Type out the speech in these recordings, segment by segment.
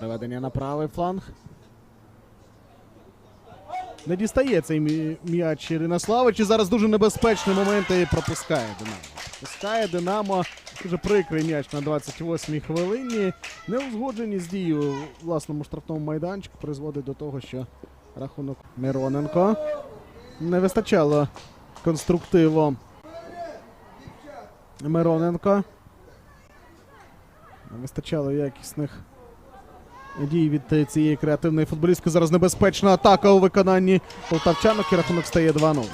Переведення на правий фланг. Не дістає цей м'яч Ірина Славич. І зараз дуже небезпечні моменти і пропускає Динамо. Пропускає Динамо. Дуже прикрий м'яч на 28-й хвилині. Неузгодженість дії у власному штрафному майданчику призводить до того, що рахунок Мироненко не вистачало конструктиву Мироненко. Не вистачало якісних дій від цієї креативної футболістки. Зараз небезпечна атака у виконанні полтавчанок і рахунок стає 2-0.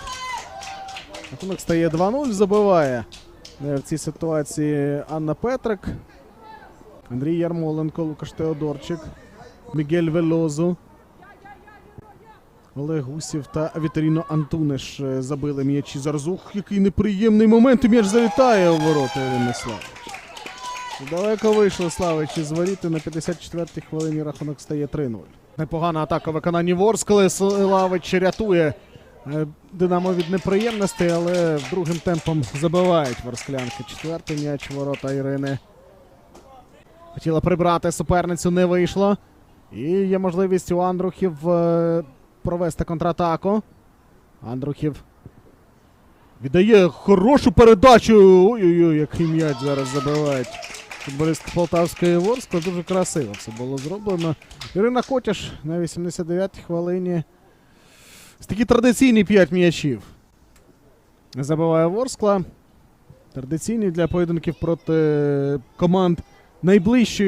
Рахунок стає 2-0. Забиває е, в цій ситуації Анна Петрик, Андрій Ярмоленко, Лукаш Теодорчик, Мігель Велозу. Олег Гусів та Віторіно Антунеш е, забили м'ячі. Зараз ух, який неприємний момент. І м'яч залітає у ворота Славич. Далеко вийшли Славич із воріти. На 54-й хвилині рахунок стає 3-0. Непогана атака в виконанні Ворскли. Славич рятує е, Динамо від неприємностей, але другим темпом забивають ворсклянки. Четвертий м'яч ворота Ірини. Хотіла прибрати суперницю, не вийшло. І є можливість у Андрухів е, провести контратаку. Андрухів віддає хорошу передачу. Ой-ой-ой, який м'яч зараз забивають. Футболістка Полтавської Ворскла. Дуже красиво все було зроблено. Ірина Котяш на 89-й хвилині. Такі традиційні 5 м'ячів. Забиває Ворскла. Традиційні для поєдинків проти команд найближчої.